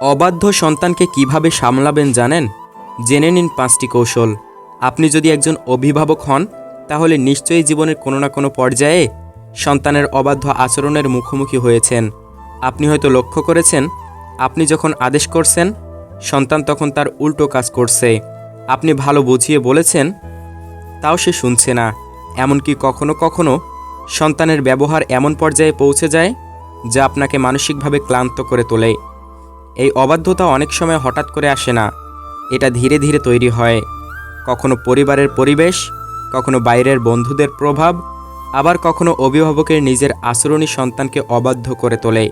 অবাধ্য সন্তানকে কীভাবে সামলাবেন জানেন? জেনে নিন পাঁচটি কৌশল। আপনি যদি একজন অভিভাবক হন, তাহলে নিশ্চয়ই জীবনের কোনো না কোনো পর্যায়ে সন্তানের অবাধ্য আচরণের মুখোমুখি হয়েছেন। আপনি হয়তো লক্ষ্য করেছেন, আপনি যখন আদেশ করছেন, সন্তান তখন তার উল্টো কাজ করছে। আপনি ভালো বুঝিয়ে বলেছেন, তাও সে শুনছে না। এমনকি কখনো কখনো সন্তানের ব্যবহার এমন পর্যায়ে পৌঁছে যায়, যা আপনাকে মানসিকভাবে ক্লান্ত করে তোলে। এই অবাধ্যতা অনেক সময় হঠাৎ করে আসে না। এটা ধীরে ধীরে তৈরি হয়। কখনো পরিবারের পরিবেশ, কখনো বাইরের বন্ধুদের প্রভাব, আবার কখনো অভিভাবকের নিজের আচরণী সন্তানকে অবাধ্য করে তোলে।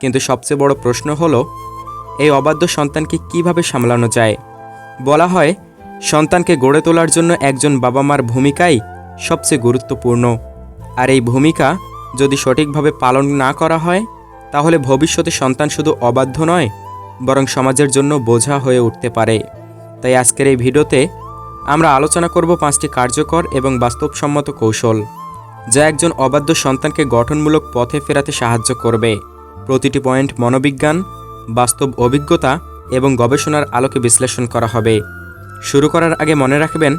কিন্তু সবচেয়ে বড় প্রশ্ন হলো, এই অবাধ্য সন্তানকে কীভাবে সামলানো যায়? বলা হয়, সন্তানকে গড়ে তোলার জন্য একজন বাবা মার ভূমিকাই সবচেয়ে গুরুত্বপূর্ণ। আর এই ভূমিকা যদি সঠিকভাবে পালন না করা হয় তাহলে ভবিষ্যতে সন্তান শুধু অবাধ্য নয়, বরং সমাজের জন্য বোঝা হয়ে উঠতে পারে। তাই আজকের এই ভিডিওতে আমরা আলোচনা করব পাঁচটি কার্যকর এবং বাস্তবসম্মত কৌশল, যা একজন অবাধ্য সন্তানকে গঠনমূলক পথে ফেরাতে সাহায্য করবে। প্রতিটি পয়েন্ট মনোবিজ্ঞান, বাস্তব অভিজ্ঞতা এবং গবেষণার আলোকে বিশ্লেষণ করা হবে। শুরু করার আগে মনে রাখবেন,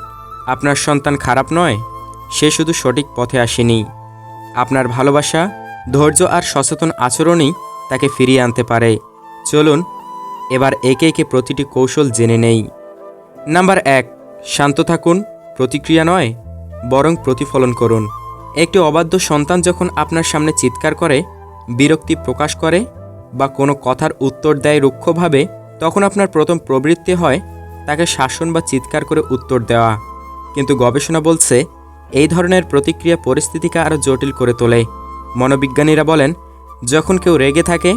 আপনার সন্তান খারাপ নয়, সে শুধু সঠিক পথে আসেনি। আপনার ভালোবাসা ধৈর্য আর সচেতন আচরণই তাকে ফিরিয়ে আনতে পারে। চলুন, এবার একে একে প্রতিটি কৌশল জেনে নেই। নাম্বার এক, শান্ত থাকুন, প্রতিক্রিয়া নয়, বরং প্রতিফলন করুন। একটি অবাধ্য সন্তান যখন আপনার সামনে চিৎকার করে, বিরক্তি প্রকাশ করে বা কোনো কথার উত্তর দেয় রুক্ষভাবে, তখন আপনার প্রথম প্রবৃত্তি হয় তাকে শাসন বা চিৎকার করে উত্তর দেওয়া। কিন্তু গবেষণা বলছে, এই ধরনের প্রতিক্রিয়া পরিস্থিতিকে আরও জটিল করে তোলে। মনোবিজ্ঞানীরা বলেন, যখন কেউ রেগে থাকে,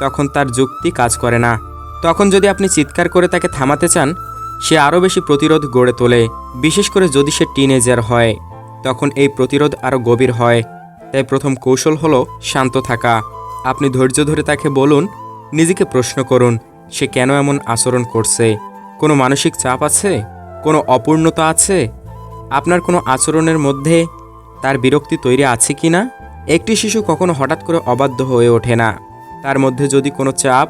তখন তার যুক্তি কাজ করে না। তখন যদি আপনি চিৎকার করে তাকে থামাতে চান, সে আরও বেশি প্রতিরোধ গড়ে তোলে। বিশেষ করে যদি সে টিনেজার হয়, তখন এই প্রতিরোধ আরও গভীর হয়। তাই প্রথম কৌশল হলো শান্ত থাকা। আপনি ধৈর্য ধরে তাকে বলুন, নিজেকে প্রশ্ন করুন, সে কেন এমন আচরণ করছে? কোনো মানসিক চাপ আছে? কোনো অপূর্ণতা আছে? আপনার কোনো আচরণের মধ্যে তার বিরক্তি তৈরি আছে কি না? একটি শিশু কখনো হঠাৎ করে অবাধ্য হয়ে ওঠে না। তার মধ্যে যদি কোনো চাপ,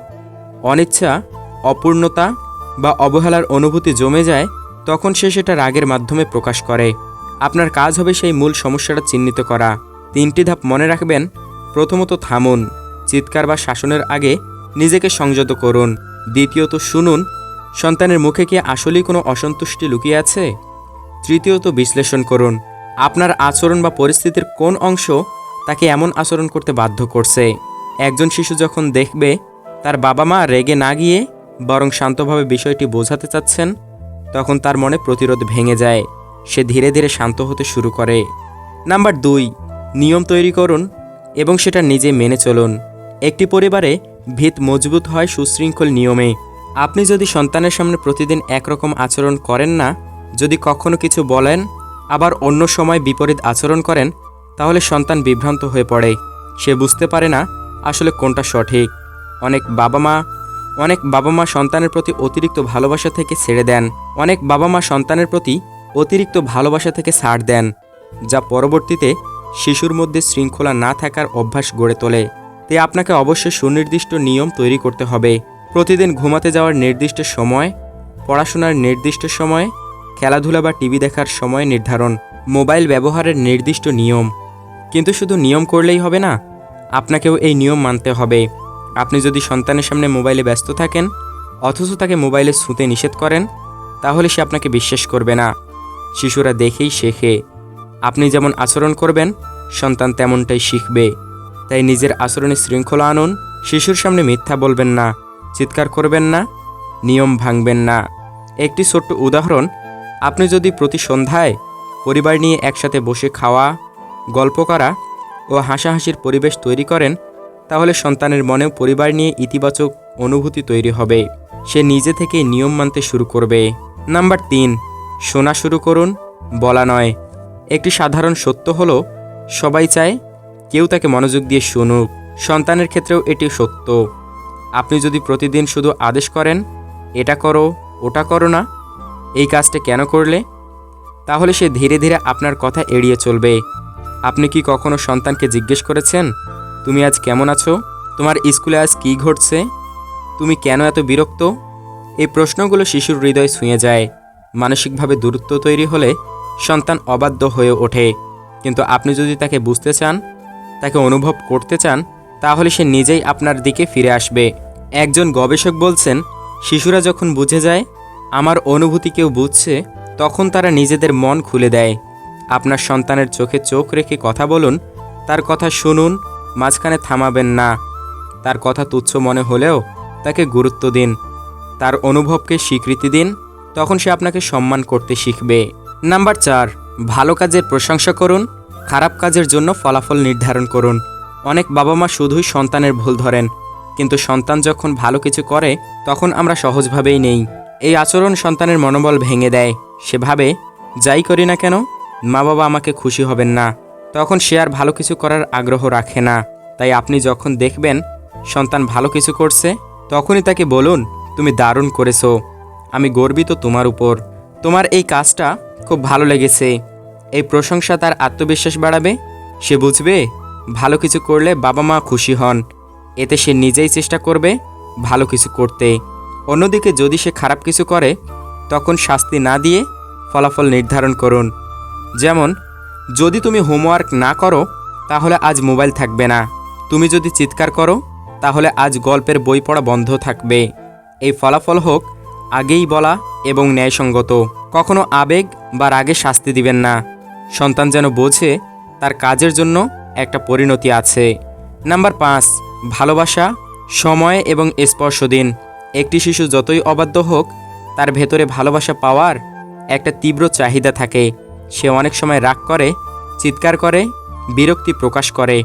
অনিচ্ছা, অপূর্ণতা বা অবহেলার অনুভূতি জমে যায়, তখন সে সেটা রাগের মাধ্যমে প্রকাশ করে। আপনার কাজ হবে সেই মূল সমস্যাটা চিহ্নিত করা। তিনটি ধাপ মনে রাখবেন। প্রথমত থামুন, চিৎকার বা শাসনের আগে নিজেকে সংযত করুন। দ্বিতীয়ত শুনুন, সন্তানের মুখে কি আসলেই কোনো অসন্তুষ্টি লুকিয়ে আছে? তৃতীয়ত বিশ্লেষণ করুন। আপনার আচরণ বা পরিস্থিতির কোন অংশ তাকে এমন আচরণ করতে বাধ্য করছে। একজন শিশু যখন দেখবে, তার বাবা মা রেগে না গিয়ে বরং শান্তভাবে বিষয়টি বোঝাতে চাচ্ছেন, তখন তার মনে প্রতিরোধ ভেঙে যায়। সে ধীরে ধীরে শান্ত হতে শুরু করে। নাম্বার দুই, নিয়ম তৈরি করুন এবং সেটা নিজে মেনে চলুন। একটি পরিবারে ভিত মজবুত হয় সুশৃঙ্খল নিয়মে। আপনি যদি সন্তানের সামনে প্রতিদিন একরকম আচরণ করেন না, যদি কখনো কিছু বলেন, আবার অন্য সময় বিপরীত আচরণ করেন তাহলে সন্তান বিভ্রান্ত হয়ে পড়ে। সে বুঝতে পারে না আসলে কোনটা সঠিক। অনেক বাবা মা, অনেক বাবা মা সন্তানের প্রতি অতিরিক্ত ভালোবাসা থেকে ছেড়ে দেন। অনেক বাবা মা সন্তানের প্রতি অতিরিক্ত ভালোবাসা থেকে ছাড় দেন, যা পরবর্তীতে শিশুর মধ্যে শৃঙ্খলা না থাকার অভ্যাস গড়ে তোলে। তাই আপনাকে অবশ্যই সুনির্দিষ্ট নিয়ম তৈরি করতে হবে। প্রতিদিন ঘুমাতে যাওয়ার নির্দিষ্ট সময়, পড়াশোনার নির্দিষ্ট সময়, খেলাধুলা বা টিভি দেখার সময় নির্ধারণ, মোবাইল ব্যবহারের নির্দিষ্ট নিয়ম। কিন্তু শুধু নিয়ম করলেই হবে না, আপনাকেও এই নিয়ম মানতে হবে। আপনি যদি সন্তানের সামনে মোবাইলে ব্যস্ত থাকেন, অথচ তাকে মোবাইলে ছুঁতে নিষেধ করেন, তাহলে সে আপনাকে বিশ্বাস করবে না। শিশুরা দেখেই শেখে। আপনি যেমন আচরণ করবেন, সন্তান তেমনটাই শিখবে। তাই নিজের আচরণে শৃঙ্খলা আনুন, শিশুর সামনে মিথ্যা বলবেন না, চিৎকার করবেন না, নিয়ম ভাঙবেন না। একটি ছোট্ট উদাহরণ, আপনি যদি প্রতি সন্ধ্যায় পরিবার নিয়ে একসাথে বসে খাওয়া গল্প করা ও হাসাহাসির পরিবেশ তৈরি করেন, তাহলে সন্তানের মনেও পরিবার নিয়ে ইতিবাচক অনুভূতি তৈরি হবে। সে নিজে থেকেই নিয়ম মানতে শুরু করবে। নাম্বার তিন, শোনা শুরু করুন, বলা নয়। একটি সাধারণ সত্য হলো, সবাই চায় কেউ তাকে মনোযোগ দিয়ে শুনুক। সন্তানের ক্ষেত্রেও এটি সত্য। আপনি যদি প্রতিদিন শুধু আদেশ করেন, এটা করো, ওটা করো না, এই কাজটা কেন করলে? তাহলে সে ধীরে ধীরে আপনার কথা এড়িয়ে চলবে। আপনি কি কখনো সন্তানকে জিজ্ঞেস করেছেন, তুমি আজ কেমন আছো? তোমার স্কুলে আজ কী ঘটছে? তুমি কেন এত বিরক্ত? এই প্রশ্নগুলো শিশুর হৃদয় ছুঁয়ে যায়। মানসিকভাবে দূরত্ব তৈরি হলে সন্তান অবাধ্য হয়ে ওঠে। কিন্তু আপনি যদি তাকে বুঝতে চান, তাকে অনুভব করতে চান, তাহলে সে নিজেই আপনার দিকে ফিরে আসবে। একজন গবেষক বলছেন, শিশুরা যখন বুঝে যায়, আমার অনুভূতি কেউ বুঝছে, তখন তারা নিজেদের মন খুলে দেয়। আপনার সন্তানের চোখে চোখ রেখে কথা বলুন, তার কথা শুনুন, মাঝখানে থামাবেন না। তার কথা তুচ্ছ মনে হলেও তাকে গুরুত্ব দিন। তার অনুভবকে স্বীকৃতি দিন, তখন সে আপনাকে সম্মান করতে শিখবে। নাম্বার চার, ভালো কাজের প্রশংসা করুন, খারাপ কাজের জন্য ফলাফল নির্ধারণ করুন। অনেক বাবা মা শুধুই সন্তানের ভুল ধরেন, কিন্তু সন্তান যখন ভালো কিছু করে, তখন আমরা সহজভাবেই নেই। এই আচরণ সন্তানের মনোবল ভেঙে দেয়। সে ভাবে যাই করি না কেন? মা বাবা আমাকে খুশি হবেন না। তখন সে আর ভালো কিছু করার আগ্রহ রাখে না। তাই আপনি যখন দেখবেন সন্তান ভালো কিছু করছে, তখনই তাকে বলুন, তুমি দারুণ করেছ। আমি গর্বিত তোমার উপর। তোমার এই কাজটা খুব ভালো লেগেছে। এই প্রশংসা তার আত্মবিশ্বাস বাড়াবে। সে বুঝবে ভালো কিছু করলে বাবা মা খুশি হন। এতে সে নিজেই চেষ্টা করবে ভালো কিছু করতে। অন্যদিকে যদি সে খারাপ কিছু করে, তখন শাস্তি না দিয়ে ফলাফল নির্ধারণ করুন। যেমন, যদি তুমি হোমওয়ার্ক না করো, তাহলে আজ মোবাইল থাকবে না। তুমি যদি চিৎকার করো, তাহলে আজ গল্পের বই পড়া বন্ধ থাকবে। এই ফলাফল হোক আগেই বলা এবং ন্যায়সঙ্গত। কখনো আবেগ বা রাগে শাস্তি দিবেন না। সন্তান যেন বোঝে তার কাজের জন্য একটা পরিণতি আছে। নাম্বার পাঁচ, ভালোবাসা, সময় এবং স্পর্শ দিন। একটি শিশু যতই অবাধ্য হোক, তার ভেতরে ভালোবাসা পাওয়ার একটা তীব্র চাহিদা থাকে। সে অনেক সময় রাগ করে, চিৎকার করে, বিরক্তি প্রকাশ করে।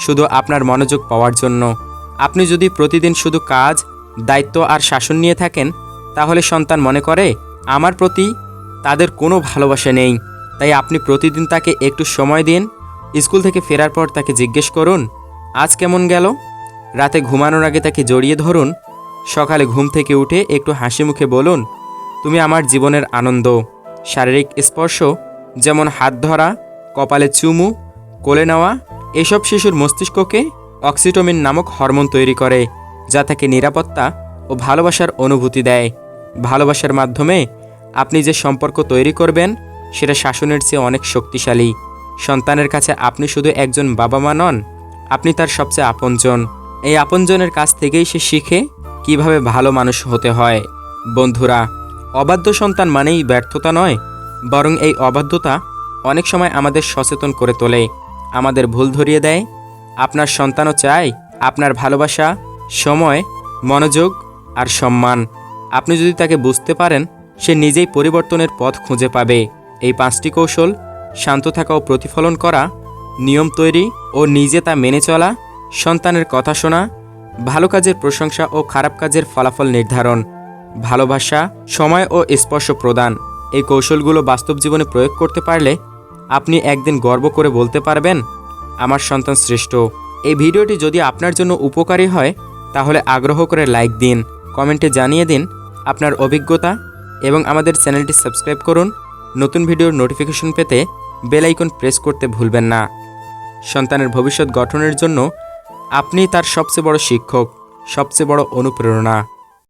শুধু আপনার মনোযোগ পাওয়ার জন্য। আপনি যদি প্রতিদিন শুধু কাজ, দায়িত্ব আর শাসন নিয়ে থাকেন, তাহলে সন্তান মনে করে, আমার প্রতি তাদের কোনো ভালোবাসা নেই। তাই আপনি প্রতিদিন তাকে একটু সময় দিন, স্কুল থেকে ফেরার পর তাকে জিজ্ঞেস করুন, আজ কেমন গেল? রাতে ঘুমানোর আগে তাকে জড়িয়ে ধরুন, সকালে ঘুম থেকে উঠে একটু হাসি মুখে বলুন, তুমি আমার জীবনের আনন্দ, শারীরিক স্পর্শ যেমন হাত ধরা, কপালে চুমু, কোলে নেওয়া, এসব শিশুর মস্তিষ্ককে অক্সিটোমিন নামক হরমোন তৈরি করে, যা তাকে নিরাপত্তা ও ভালোবাসার অনুভূতি দেয়। ভালোবাসার মাধ্যমে আপনি যে সম্পর্ক তৈরি করবেন, সেটা শাসনের চেয়ে অনেক শক্তিশালী। সন্তানের কাছে আপনি শুধু একজন বাবা মা নন, আপনি তার সবচেয়ে আপনজন। এই আপনজনের কাছ থেকেই সে শিখে কীভাবে ভালো মানুষ হতে হয়। বন্ধুরা, অবাধ্য সন্তান মানেই ব্যর্থতা নয় বরং এই অবাধ্যতা অনেক সময় আমাদের সচেতন করে তোলে। আমাদের ভুল ধরিয়ে দেয়। আপনার সন্তানও চায় আপনার ভালোবাসা, সময়, মনোযোগ আর সম্মান। আপনি যদি তাকে বুঝতে পারেন, সে নিজেই পরিবর্তনের পথ খুঁজে পাবে। এই পাঁচটি কৌশল শান্ত থাকা ও প্রতিফলন করা, নিয়ম তৈরি ও নিজে তা মেনে চলা, সন্তানের কথা শোনা, ভালো কাজের প্রশংসা ও খারাপ কাজের ফলাফল নির্ধারণ, ভালোবাসা, সময় ও স্পর্শ প্রদান। এই কৌশলগুলো বাস্তব জীবনে প্রয়োগ করতে পারলে আপনি একদিন গর্ব করে বলতে পারবেন, আমার সন্তান শ্রেষ্ঠ এই ভিডিওটি যদি আপনার জন্য উপকারী হয়, তাহলে আগ্রহ করে লাইক দিন, কমেন্টে জানিয়ে দিন আপনার অভিজ্ঞতা এবং আমাদের চ্যানেলটি সাবস্ক্রাইব করুন। নতুন ভিডিওর নোটিফিকেশন পেতে বেল আইকন প্রেস করতে ভুলবেন না। সন্তানের ভবিষ্যৎ গঠনের জন্য আপনি তার সবচেয়ে বড় শিক্ষক, সবচেয়ে বড় অনুপ্রেরণা।